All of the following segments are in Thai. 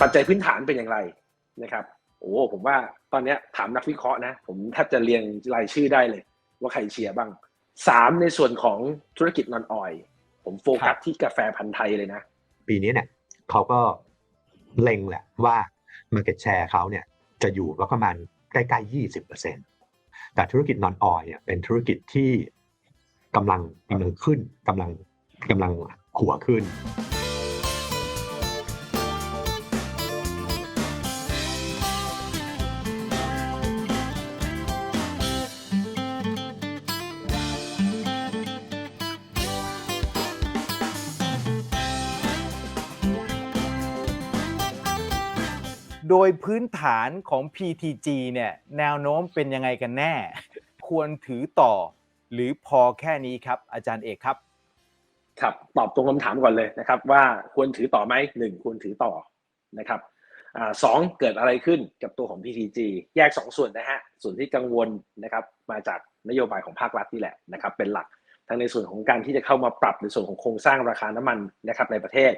ปัจจัยพื้นฐานเป็นอย่างไรนะครับ โอ้ผมว่าตอนเนี้ยถามนักวิเคราะห์นะ ผมแทบจะเรียงรายชื่อได้เลย ว่าใครเชียร์บ้างสามในส่วนของธุรกิจนอนออยผมโฟกัสที่กาแฟพันธุ์ไทยเลยนะ ปีนี้เนี่ยเขาก็เล็งแหละว่า Market Share เขาเนี่ยจะอยู่ก็ประมาณใกล้ๆยี่สิบเปอร์เซ็นแต่ธุรกิจนอนออยเนี่ยเป็นธุรกิจที่กำลังกำลังขึ้นกำลังกำลังขัวขึ้น ดยพื้นฐานของ PTG เนี่ยแนวโน้มเป็นยังไงกันแน่ ควรถือต่อ หรือพอแค่นี้ครับ อาจารย์เอกครับ ครับตอบตรงคำถามก่อนเลยนะครับ ว่าควรถือต่อไหมหนึ่งควรถือต่อนะครับอสองเกิดอะไรขึ้นกับตัวของ PTG แยกสองส่วนนะฮะส่วนที่กังวลนะครับมาจากนโยบายของภาครัฐนี่แหละนะครับเป็นหลักทั้งในส่วนของการที่จะเข้ามาปรับในส่วนของโครงสร้างราคาน้ำมันนะครับในประเทศ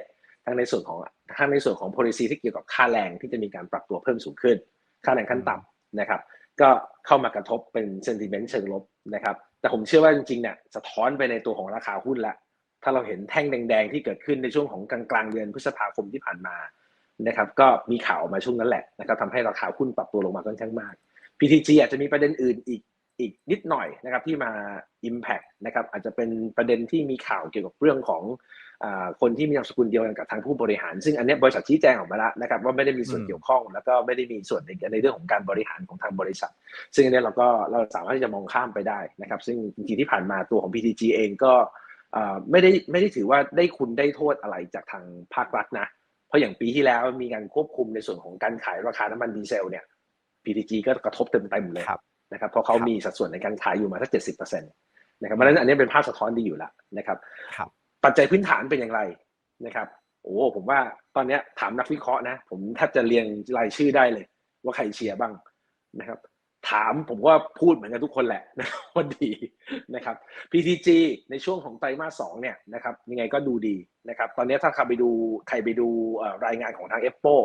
ทั้งในส่วนของทั้งในส่วนของ policy ที่เกี่ยวกับค่าแรงที่จะมีการปรับตัวเพิ่มสูงขึ้น ค่าแรงขั้นต่ำนะครับ ก็เข้ามากระทบเป็น sentiment เชิงลบนะครับ แต่ผมเชื่อว่าจริงๆเนี่ยสะท้อนไปในตัวของราคาหุ้นล้วถ้าเราเห็นแท่งแดงๆที่เกิดขึ้นในช่วงของกลางๆเดือนพฤษภาคมที่ผ่านมานะครับ ก็มีข่าวออกมาช่วงนั้นแหละนะครับทำให้ราคาหุ้นปรับตัวลงมาค่อนข้างมาก PTG อาจจะมีประเด็นอื่นอีกอีกนิดหน่อยนะครับที่มา Impact นะครับอาจจะเป็นประเด็นที่มีข่าวเกี่ยวกับเรื่องของ คนที่มีนามสกุลเดียวกันกับทางผู้บริหาร ซึ่งอันเนี้ยบริษัทชี้แจงออกมาแล้วนะครับว่าไม่ได้มีส่วนอืมเกี่ยวข้อง แล้วก็ไม่ได้มีส่วนในในเรื่องของการบริหารของทางบริษัท ซึ่งอันเนี้ยเราก็เราสามารถที่จะมองข้ามไปได้นะครับ ซึ่งจริงๆที่ผ่านมาตัวของ PTG เองก็อ่าไม่ได้ไม่ได้ถือว่าได้คุณได้โทษอะไรจากทางภาครัฐนะ เพราะอย่างปีที่แล้วมีการควบคุมในส่วนของการขายราคาน้ำมันดีเซลเนี่ย PTG ก็กระทบเต็มๆเลยครับนะครับเพราะเขาครับมีสัดส่วนในการขายอยู่มาสักเจ็ดสิบเปอร์เซ็นต์นะครับเพราะฉะนั้นอันนี้เป็นภาพสะท้อนดีอยู่แล้วนะครับครับ ปัจจัยพื้นฐานเป็นอย่างไรนะครับ โอ้ผมว่าตอนนี้ถามนักวิเคราะห์นะ ผมแทบจะเรียงรายชื่อได้เลย ว่าใครเชียร์บ้างนะครับ ถามผมว่าพูดเหมือนกันทุกคนแหละนะว่าดีนะครับ PTG ในช่วงของไตรมาสสองเนี่ยนะครับยังไงก็ดูดีนะครับ ตอนนี้ถ้าใครไปดูใครไปดูรายงานของทาง e p o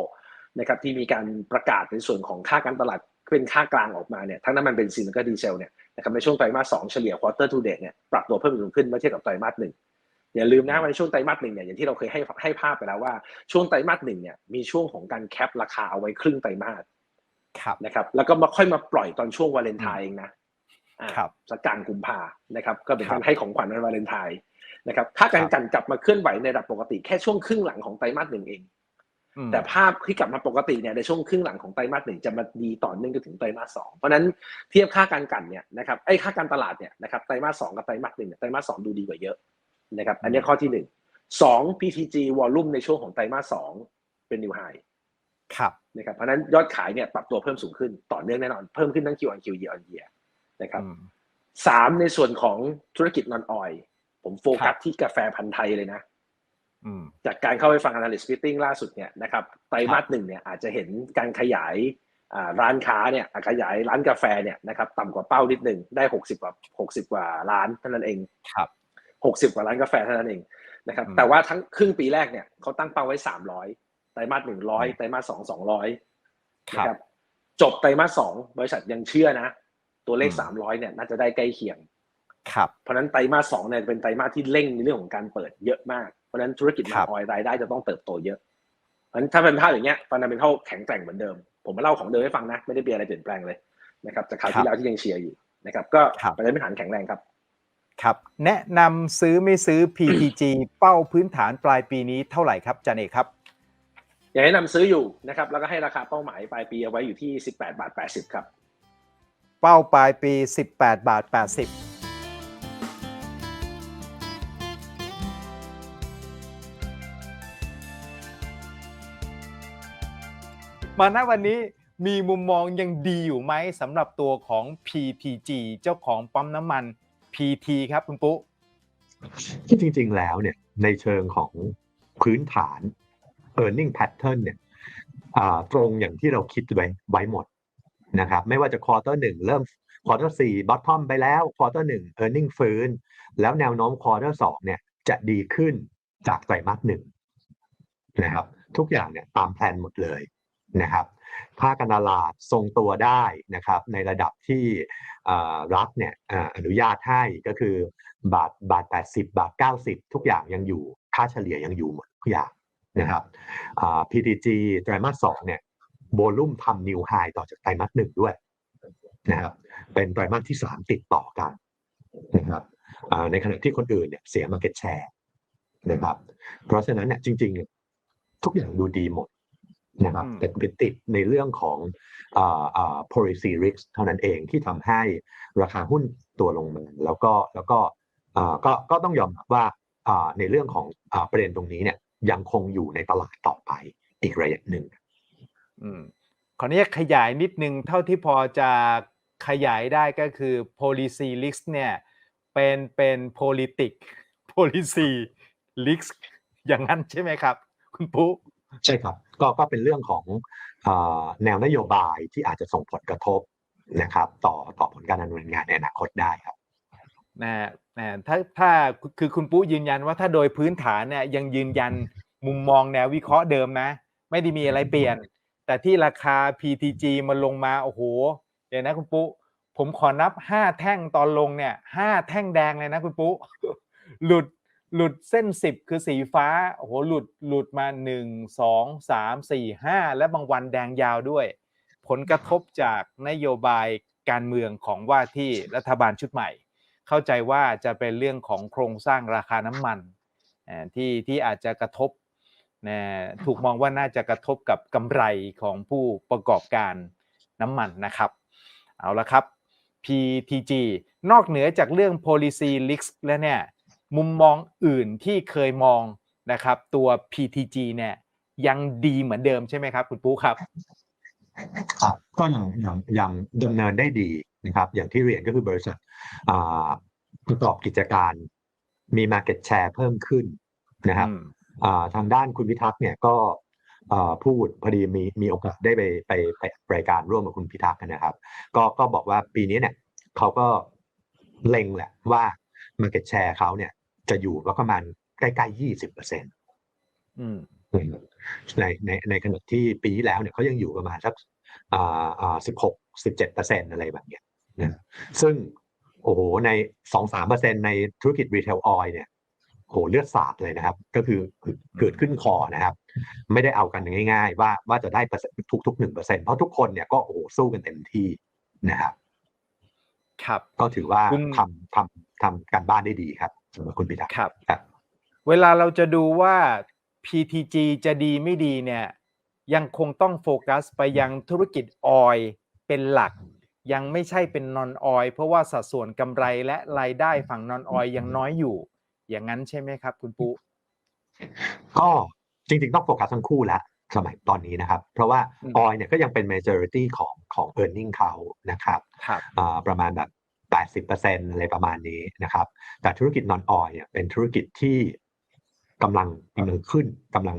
นะครับที่มีการประกาศในส่วนของค่าการตลาดเป็นค่ากลางออกมาเนี่ยทั้งน้ำมันเบนซินแล้วก็ดีเซลเนี่ยนะครับในช่วงไตรมาสสองเฉลี่ย quarter to date เนี่ยปรับตัวเพิ่มสูงขึ้นเมื่อเทียบกับไตรมาสหนึ่ง อย่าลืมนะว่าในช่วงไตรมาสหนึ่งเนี่ยอย่างที่เราเคยให้ให้ภาพไปแล้วว่าช่วงไตรมาสหนึ่งเนี่ยมีช่วงของการแคปราคาเอาไว้ครึ่งไตรมาสครับนะครับแล้วก็มาค่อยมาปล่อยตอนช่วงวาเลนไทน์เองนะอ่าครับสักกลางกุมภานะครับก็เป็นครักาบรให้ของขวัญวันวาเลนไทน์นะครับค่าการครับกันกลับมาเคลื่อนไหวในระดับปกติแค่ช่วงครึ่งหลังของไตรมาสหนึ่งเองอืมแต่ภาพที่กลับมาปกติเนี่ยในช่วงครึ่งหลังของไตรมาสหนึ่งจะมาดีต่อเนื่องจนถึงไตรมาสสองเพราะฉะนั้นเทียบค่าการกันเนี่ยนะครับไอ้ค่าการตลาดเนี่ยนะครับไตรมาสสองกับไตรมาสหนึ่งเนี่ยไตรมาสสองดูดีกว่าเยอะ นะครับอันนี้ข้อที่หนึ่งสอง PTG วอลลุ่มในช่วงของไตรมาสสองเป็นนิวไฮครับนะครับเพราะฉะนั้นยอดขายเนี่ยปรับตัวเพิ่มสูงขึ้นต่อเนื่องแน่นอนเพิ่มขึ้นทั้ง Q on Q year on year นะครับอืมสามในส่วนของธุรกิจนอนออยผมโฟคกัรัสบที่กาแฟพันธุ์ไทยเลยนะอืมจากการเข้าไปฟัง analyst meeting ล่าสุดเนี่ยนะครับไตรมาสหนึ่งเนี่ยอาจจะเห็นการขยายอ่าร้านค้าเนี่ยอะขยายร้านกาแฟเนี่ยนะครับต่ำกว่าเป้านิดหนึ่งได้หกสิบกว่าหกสิบกว่าล้านเท่านั้นเอง ครับหกสิบกว่าร้านกาแฟเท่านั้นเองนะครับอืมแต่ว่าทั้งครึ่งปีแรกเนี่ยเขาตั้งเป้าไว้สามร้อยไตรมาสหนึ่งร้อยอืมไตรมาสสองสองร้อยครับนะครับจบไตรมาสสองบริษัทยังเชื่อนะ ตัวเลขอืมสามร้อยเนี่ยน่าจะได้ใกล้เคียงครับเพราะฉะนั้นไตรมาสสองเนี่ยเป็นไตรมาสที่เร่งในเรื่องของการเปิดเยอะมาก เพราะฉะนั้นธุรกิจครับน้ำออยรายได้จะต้องเติบโตเยอะเพราะฉะนั้นถ้าเป็นภาพอย่างเงี้ยฟันดัมเป็นเท่าแข็งแกร่งเหมือนเดิม ผมมาเล่าของเดิมให้ฟังนะ ไม่ได้เปลี่ยนอะไรเปลี่ยนแปลงเลยนะครับจากคราวที่แล้วที่ยังเชียร์อยู่นะครับก็ครับปัจจัยพื้นฐานแข็งแรงครับ ครับแนะนำซื้อไม่ซื้อ PTG เป้าพื้นฐานปลายปีนี้เท่าไหร่ครับอาจารย์เอกครับอย่างแนะนำซื้ออยู่นะครับแล้วก็ให้ราคาเป้าหมายปลายปีเอาไว้อยู่ที่ 18บาท80 ครับ เป้าปลายปี 18บาท80มาณวันนี้มีมุมมองยังดีอยู่ไหมสำหรับตัวของ PTG เจ้าของปั๊มน้ำมัน PT ครับคุณปุ๊ที่จริง ๆ แล้วเนี่ยในเชิงของพื้นฐาน e a r n i n g pattern เนี่ยตรงอย่างที่เราคิดไว้ไว้หมดนะครับไม่ว่าจะ quarter หนึ่งเริ่ม quarter สี่ bottom ไปแล้ว quarter หนึ่ง e a r n i n g ฟื้น แล้วแนวโน้ม quarter สองเนี่ยจะดีขึ้นจากไตรมาสหนึ่งนะครับทุกอย่างเนี่ยตามแผนหมดเลยนะครับ ค่าการตลาดทรงตัวได้นะครับในระดับที่รัฐเนี่ยออนุญาตให้ก็คือบาทบาท 80 บาท 90 ทุกอย่างยังอยู่ค่าเฉลี่ยยังอยู่หมดทุกอย่างนะครับ PTG ไตรมาสสองเนี่ยโวลุ่มทำนิวไฮต่อจากไตรมาสหนึ่งด้วยนะครับเป็นไตรมาสที่สามติดต่อกันนะครับในขณะที่คนอื่นเนี่ยเสีย market share นะครับเพราะฉะนั้นเนี่ยจริง ๆ ทุกอย่างดูดีหมด นะครับอืมแต่เป็นติดในเรื่องของอ่าอ่า policy risk เท่านั้นเองที่ทำให้ราคาหุ้นตัวลงมาแล้วก็แล้วก็อ่าก็ก็ต้องยอมรับว่าอ่าในเรื่องของอ่าประเด็นตรงนี้เนี่ยยังคงอยู่ในตลาดต่อไปอีกระยะหนึ่งอืมขออนุญาตขยายนิดนึงเท่าที่พอจะขยายได้ก็คือ policy risk เนี่ยเป็นเป็น politic policy risk อย่างนั้นใช่ไหมครับ คุณปุ๊ ใช่ครับก็ก็เป็นเรื่องของอแนวนโยบายที่อาจจะส่งผลกระทบนะครับ ต่อต่อผลการดำเนินงานในอนาคตได้ครับนะนะถ้าถ้าคือคุณปุ๊ยืนยันว่าถ้าโดยพื้นฐานเนี่ยยังยืนยันมุมมองแนววิเคราะห์เดิมนะ ไม่ได้มีอะไรเปลี่ยน แต่ที่ราคา PTG มันลงมาโอ้โหเดี๋ยวนะคุณปุ๊ผมขอนับห้าแท่งตอนลงเนี่ยห้าแท่งแดงเลยนะคุณปุ๊หลุด หลุดเส้นสิบคือสีฟ้าโอ้โหหลุดหลุดมาหนึ่งสองสามสี่ห้าและบางวันแดงยาวด้วย ผลกระทบจากนโยบายการเมืองของว่าที่รัฐบาลชุดใหม่ เข้าใจว่าจะเป็นเรื่องของโครงสร้างราคาน้ำมันที่ที่อาจจะกระทบนะถูกมองว่าน่าจะกระทบกับกำไรของผู้ประกอบการน้ำมันนะครับ เอาละครับ PTG นอกเหนือจากเรื่อง policy risk แล้วเนี่ย มุมมองอื่นที่เคยมองนะครับตัว PTG เนี่ยยังดีเหมือนเดิมใช่ไหมครับคุณปุ๊ครับครับก็ยังยังยังดำเนินได้ดีนะครับ อย่างที่เรียนก็คือบริษัทอ่าประกอบกิจการมี Market Share เพิ่มขึ้นนะครับอืมอ่าทางด้านคุณพิทักษ์เนี่ยก็อ่าพูดพอดีมีมีโอกาสได้ไปไปไปรายการร่วมกับคุณพิทักษ์นะครับ ก็ก็บอกว่าปีนี้เนี่ยเขาก็เล็งแหละว่า Market Share เขาเนี่ย จะอยู่ก็ประมาณใกล้ๆยี่สิบเปอร์เซ็นต์อืมในในในขณะที่ปีที่แล้วเนี่ยเขายังอยู่ประมาณสักอ่าอ่าสิบหกสิบเจ็ดเปอร์เซ็นอะไรแบบเนี้ยนะซึ่งโอ้โหในสองสามเปอร์เซ็นในธุรกิจรีเทลออยเนี่ยโหเลือดสาดเลยนะครับ ก็คือคือเกิดขึ้นคอนะครับ ไม่ได้เอากันง่าย ๆ ว่าว่าจะได้เปอร์เซ็นต์ทุกทุกหนึ่งเปอร์เซ็นเพราะทุกคนเนี่ยก็โอ้โหสู้กันเต็มที่นะครับ ครับ ก็ถือว่าคุณทำทำ ทำการบ้านได้ดีครับสำหรับคุณพิทักษ์ครับครับ เวลาเราจะดูว่า PTG จะดีไม่ดีเนี่ยยังคงต้องโฟกัสไปยังธุรกิจออยล์เป็นหลัก ยังไม่ใช่เป็นนอนออยล์เพราะว่าสัดส่วนกำไรและรายได้ฝั่งนอนออยล์ยังน้อยอยู่ อย่างนั้นใช่ไหมครับ คุณปุ๊ก็จริงๆ ต้องโฟกัสทั้งคู่แล้วสมัยตอนนี้นะครับ เพราะว่าอืมออยเนี่ยก็ยังเป็น majority ของของ e a r n i n g เขานะครับครับอ่าประมาณแบบ 80%อะไรประมาณนี้นะครับ แต่ธุรกิจ non oil เนี่ยเป็นธุรกิจที่กำลังกำลังขึ้นกำลัง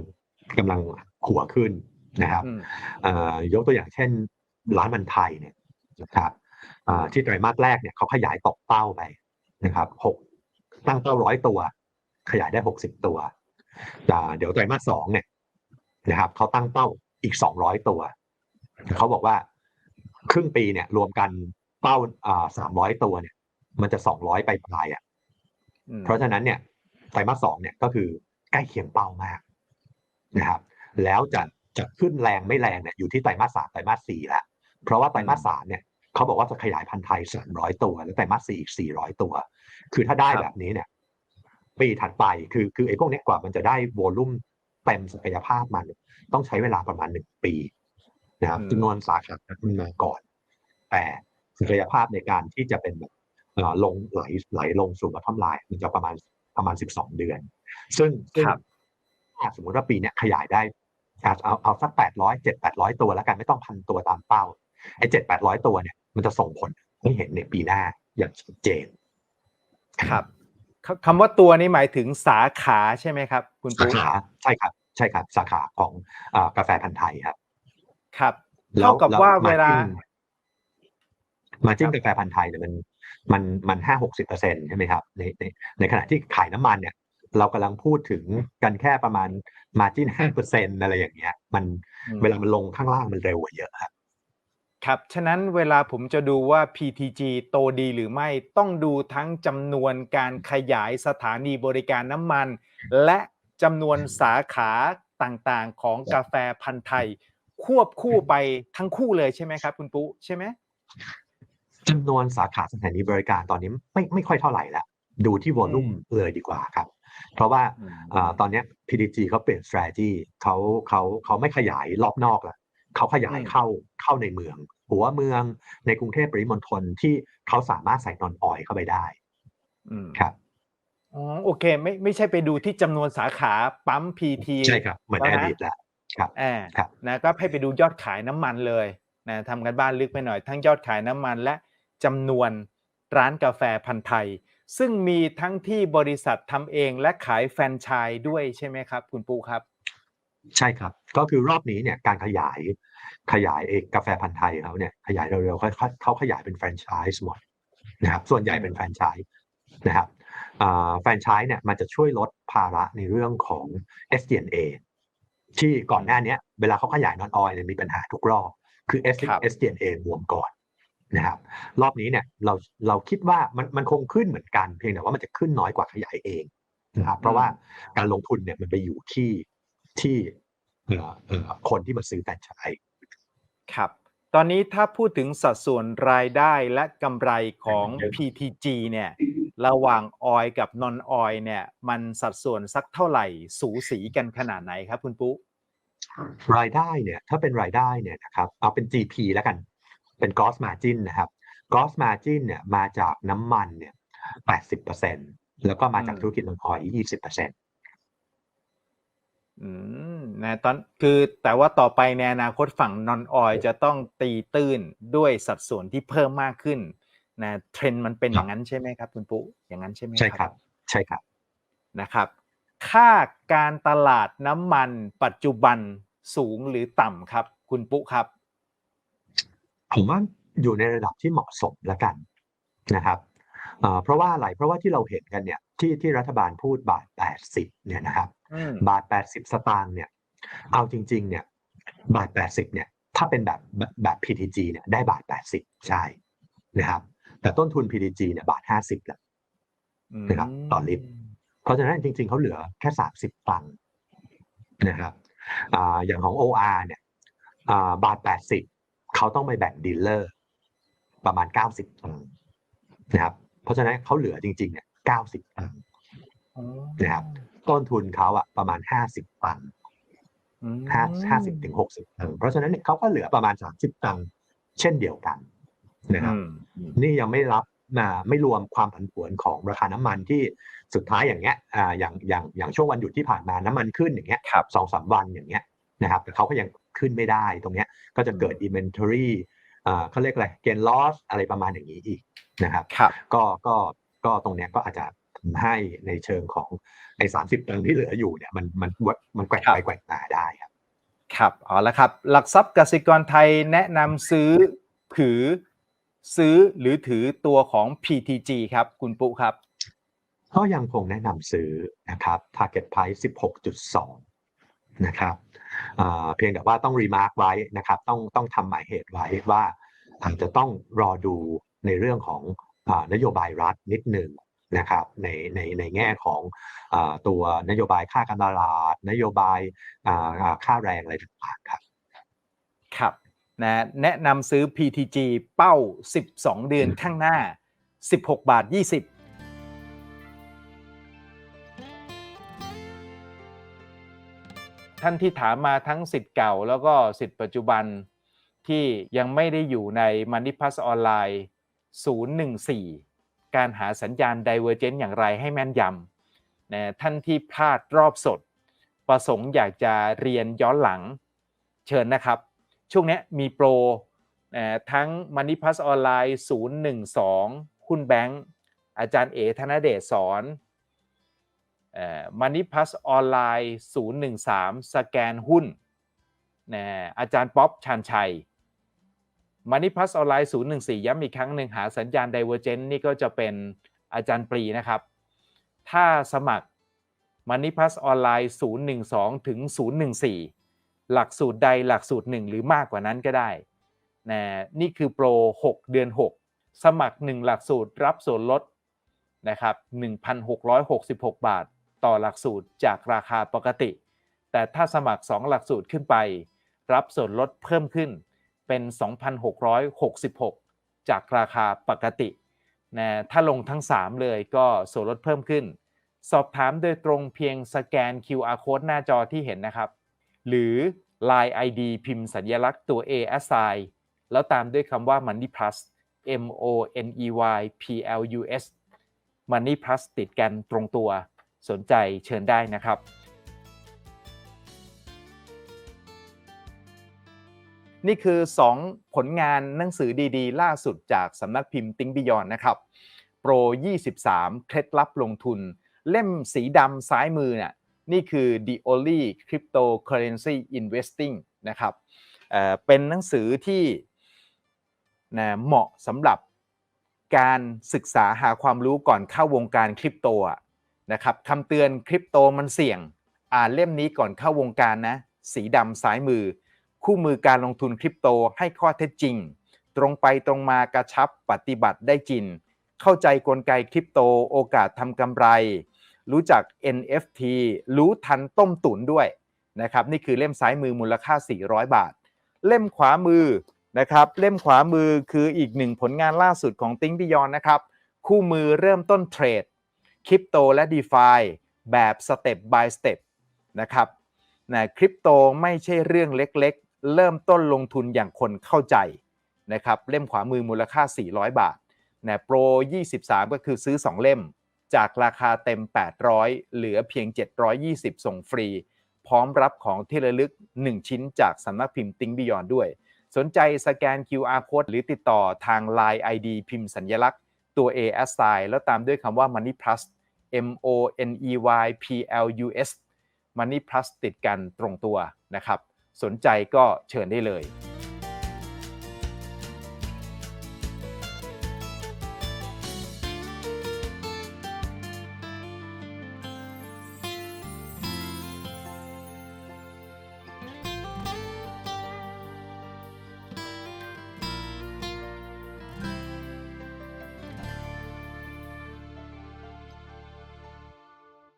กำลังขัวขึ้นนะครับอืมเอ่อยกตัวอย่างเช่น ร้านมันไทยเนี่ยนะครับอ่าที่ไตรมาสแรกเนี่ยเขาขยายตกเป้าไปนะครับหกตั้งเป้าร้อยตัว ขยายได้หกสิบตัวแต่เดี๋ยวไตรมาสสองเนี่ยนะครับเขาตั้งเป้าอีกสองร้อยตัวเขาบอกว่าครึ่งปีเนี่ยรวมกัน เป้าอ่าสามร้อยตัวเนี่ย มันจะสองร้อยไปปลายอะอืมเพราะฉะนั้นเนี่ยไตรมาสสองเนี่ยก็คือใกล้เคียงเป้ามากนะครับ แล้วจะจะขึ้นแรงไม่แรงเนี่ยอยู่ที่ไตรมาสสามไตรมาสสี่แล้วเพราะว่าไตรมาสสามเนี่ยเขาบอกว่าจะขยายพันธุ์ไทยสามร้อยตัว แล้วไตรมาสสี่อีกสี่ร้อยตัว คือถ้าได้แบบนี้เนี่ยปีถัดไปคือคือไอ้พวกเนี้ยกว่ามันจะได้โวลุ่มเต็มศักยภาพมัน ต้องใช้เวลาประมาณหนึ่งปีนะครับอืมจำนวนสาขามันมาก่อน แต่ ศักยภาพในการที่จะเป็นแบบเอ่อลงไหลไหลลงสู่บัตทอมไลน์มันจะประมาณประมาณสิบสองเดือน ซึ่งซึ่งครับถ้าสมมติว่าปีเนี้ยขยายได้เอาเอาเอาสักแปดร้อยเจ็ดแปดร้อยตัวแล้วกันไม่ต้องพันตัวตามเป้าไอ้เจ็ดแปดร้อยตัวเนี่ยมันจะส่งผลให้เห็นในปีหน้าอย่างชัดเจน ครับคคำว่าตัวนี้หมายถึงสาขาใช่ไหมครับ คุณสาปุ๊ขาใช่ครับ ใช่ครับ สาขาของอากาแฟพันธุ์ไทยครับ ครับแล้เท่ากับว่าเวลา มาจิ้คมรับกาแฟพันธุ์ไทยเนี่ยมันมันมันห้าหกสิบเปอร์เซ็นใช่ไหมครับในในในขณะที่ขายน้ำมันเนี่ย เรากำลังพูดถึงกันแค่ประมาณ margin 5%อะไรอย่างเงี้ย มันอืมเวลามันลงข้างล่างมันเร็วกว่าเยอะครับครับ ฉะนั้นเวลาผมจะดูว่า PTG โตดีหรือไม่ต้องดูทั้งจำนวนการขยายสถานีบริการน้ำมัน และจำนวนสาขาต่างๆ ของกาแฟพันธุ์ไทย ควบคู่ไปทั้งคู่เลยใช่ไหมครับ คุณปุ๊ใช่ไหม จำนวนสาขาสถานีบริการตอนนี้ไม่ไม่ค่อยเท่าไหร่ละดูที่วอลุ่มอืมเลยดีกว่าครับ เพราะว่าอืมอ่าตอนเนี้ย PDG เขาเปลี่ยน strategy เขาเขาเขาไม่ขยายรอบนอกละเขาขยายเข้าเข้าในเมือง หัวเมืองในกรุงเทพปริมณฑลที่เขาสามารถใส่นอนออยเข้าไปได้อืมครับอ๋อโอเค ไม่ไม่ใช่ไปดูที่จำนวนสาขาปั๊ม PT ใช่ครับเหมือนแล้ในวอนะดีตแล้วครับอ่าครับนะก็ให้ไปดูยอดขายน้ำมันเลยนะทำกันบ้านลึกไปหน่อยทั้งยอดขายน้ำมันและ จำนวนร้านกาแฟพันธุ์ไทย ซึ่งมีทั้งที่บริษัททำเองและขายแฟรนไชส์ด้วยใช่ไหมครับ คุณปูครับ ใช่ครับ ก็คือรอบนี้เนี่ยการขยายขยายเอกกาแฟพันธุ์ไทยเขาเนี่ยขยายเร็วๆเขาเขาเขาขยายเป็นแฟรนไชส์หมดนะครับส่วนใหญ่เป็นแฟรนไชส์นะครับอ่าแฟรนไชส์เนี่ยมันจะช่วยลดภาระในเรื่องของ SDNA ที่ก่อนหน้าเนี้ยเวลาเขาขยายนอนออยเนี่ยมีปัญหาทุกรอบ คือ S ครับ SDNA บวมก่อน นะครับรอบนี้เนี่ยเราเราคิดว่ามันมันคงขึ้นเหมือนกันเพียงแต่ว่ามันจะขึ้นน้อยกว่าขยายเองนะครับเพราะว่าการลงทุนเนี่ยมันไปอยู่ที่ที่เอ่อเอ่อคนที่มาซื้อแฟรนไชส์ครับ ตอนนี้ถ้าพูดถึงสัดส่วนรายได้และกำไรของ PTG เนี่ยระหว่างออยกับนอนออยเนี่ยมันสัดส่วนสักเท่าไหร่สูสีกันขนาดไหนครับคุณปุ๊รายได้เนี่ยถ้าเป็นรายได้เนี่ยนะครับเอาเป็น GP แล้วกัน เป็น gross margin นะครับ gross margin เนี่ยมาจากน้ำมันเนี่ย80%แล้วก็มาจากอืมธุรกิจน้ำมัน20%อืมนะตอนคือแต่ว่าต่อไปในอนาคตฝั่งนอนออยจะต้องตีตื้นด้วยสัดส่วนที่เพิ่มมากขึ้นนะเทรนด์มันเป็นอย่างนั้นใช่ไหมครับ คุณปุ๊อย่างนั้นใช่ไหมใช่ครับ ใช่ครับนะครับ ค่าการตลาดน้ำมันปัจจุบันสูงหรือต่ำครับ คุณปุ๊ครับ ผมว่าอยู่ในระดับที่เหมาะสมแล้วกันนะครับเอ่อเพราะว่าอะไรเพราะว่าที่เราเห็นกันเนี่ยที่ที่รัฐบาลพูดบาท 80เนี่ยนะครับอืมบาท 80 สตางค์เนี่ย เอาจริง ๆ เนี่ย บาท 80 เนี่ย ถ้าเป็นแบบแบบแบบ PTG เนี่ยได้บาท 80 ใช่นะครับ แต่ต้นทุน PTG เนี่ยบาท 50แหละนะครับต่อลิตรเพราะฉะนั้นจริง ๆเขาเหลือแค่ 30 ตังค์นะครับอ่าอย่างของ OR เนี่ยอ่าบาท 80 เขาต้องไปแบ่งดีลเลอร์ประมาณ90ตังค์นะครับ เพราะฉะนั้นเขาเหลือจริงๆเนี่ย90ตังค์อ๋อนะครับ ต้นทุนเขาอะประมาณ50ตังค์อืมห้าห้าสิบถึงหกสิบตังค์เพราะฉะนั้นเนี่ยเขาก็เหลือประมาณสามสิบตังค์เช่นเดียวกันนะครับอืมอืมนี่ยังไม่รับนะไม่รวมความผันผวนของราคาน้ำมันที่สุดท้ายอย่างเงี้ยอ่าอย่างอย่างอย่างช่วงวันหยุดที่ผ่านมาน้ำมันขึ้นอย่างเงี้ยครับสองสามวันอย่างเงี้ยนะครับ แต่เขาก็ยัง ขึ้นไม่ได้ ตรงเนี้ยก็จะเกิด inventory อ่าเขาเรียกอะไร gain loss อะไรประมาณอย่างนี้อีกนะครับครับก็ก็ก็ตรงเนี้ยก็อาจจะทำให้ในเชิงของไอ้สามสิบตังค์ที่เหลืออยู่เนี่ยมันมันมันแกว่งครับไปแกว่งมาได้ครับครับเอาละครับ หลักทรัพย์กสิกรไทยแนะนำซื้อถือซื้อหรือถือตัวของ PTG ครับคุณปุ๊ครับ ก็ยังคงแนะนำซื้อนะครับ target price 16.2 นะครับอ่า เพียงแต่ว่าต้องรีมาร์กไว้นะครับต้องต้องทำหมายเหตุไว้ว่าอาจจะต้องรอดูในเรื่องของอานโยบายรัฐนิดหนึ่งนะครับในในในแง่ของอาตัวนโยบายค่าการตลาด นโยบายอ่าอ่าค่าแรงอะไรต่างๆครับครับนะแนะนำซื้อ PTG เป้า 12 เดือนข้างหน้า 16 บาท 20 ท่านที่ถามมาทั้งสิทธิ์เก่า แล้วก็สิทธิ์ปัจจุบันที่ยังไม่ได้อยู่ใน Money Plus ออนไลน์ 014 การหาสัญญาณ Divergent อย่างไรให้แม่นยำนะท่านที่พลาดรอบสด ประสงค์อยากจะเรียนย้อนหลังเชิญนะครับ ช่วงนี้มีโปรทั้ง Money Plus ออนไลน์ 012หุ้นแบงก์อาจารย์เอธนเดชสอน เอ่อ Money Plus ออนไลน์ 013 สแกนหุ้นนะอาจารย์ป๊อปชานชัย Money Plus ออนไลน์ 014 ย้ำอีกครั้งหนึ่งหาสัญญาณ Divergent นี่ก็จะเป็นอาจารย์ปรีนะครับ ถ้าสมัคร Money Plus ออนไลน์ 012 ถึง 014 หลักสูตรใดหลักสูตรหนึ่งหรือมากกว่านั้นก็ได้นะนี่คือโปร 6 เดือน 6 สมัคร 1 หลักสูตรรับส่วนลดนะครับ 1,666 บาท ต่อหลักสูตรจากราคาปกติ แต่ถ้าสมัคร 2 หลักสูตรขึ้นไป รับส่วนลดเพิ่มขึ้นเป็น 2,666 จากราคาปกตินะถ้าลงทั้ง 3 เลยก็ส่วนลดเพิ่มขึ้น สอบถามโดยตรงเพียงสแกน QR code หน้าจอที่เห็นนะครับ หรือ Line ID พิมพ์สัญลักษณ์ตัว A assign แล้วตามด้วยคำว่า Money Plus M O N E Y P L U S Money Plus ติดกันตรงตัว สนใจเชิญได้นะครับ นี่คือ 2 ผลงานหนังสือดีๆ ล่าสุดจากสำนักพิมพ์ Think Beyond นะครับโปร 23 เคล็ดลับลงทุน เล่มสีดำซ้ายมือเนี่ยนี่คือ The Only Cryptocurrency Investing นะครับเเป็นหนังสือที่นะเหมาะสำหรับการศึกษาหาความรู้ก่อนเข้าวงการคริปโตอะ นะครับคำเตือนคริปโตมันเสี่ยง อ่านเล่มนี้ก่อนเข้าวงการนะ สีดำซ้ายมือ คู่มือการลงทุนคริปโตให้ข้อเท็จจริง ตรงไปตรงมากระชับปฏิบัติได้จริง เข้าใจกลไกคริปโตโอกาสทำกำไร รู้จัก NFT รู้ทันต้มตุ๋นด้วยนะครับนี่คือเล่มซ้ายมือมูลค่า 400 บาท เล่มขวามือนะครับเล่มขวามือคืออีกหนึ่งผลงานล่าสุดของ Think Beyond นะครับคู่มือเริ่มต้นเทรด คริปโตและ d e f i แบบ Step by Step นะครับนะคริปโตไม่ใช่เรื่องเล็กๆ เริ่มต้นลงทุนอย่างคนเข้าใจนะครับเล่มขวามือมูลค่า 400 บาทนะโปร 23 ก็คือซื้อ 2 เล่ม จากราคาเต็ม 800 เหลือเพียง 720 ส่งฟรี พร้อมรับของที่ระลึก 1 ชิ้นจากสำนักพิมพ์ Think Beyond ด้วย สนใจสแกน QR code หรือติดต่อทาง Line ID พิมพ์สัญลักษณ์ตัว A S I แล้วตามด้วยคำว่า Money Plus M O N E Y P L U S Money Plus ติดกันตรงตัวนะครับ สนใจก็เชิญได้เลย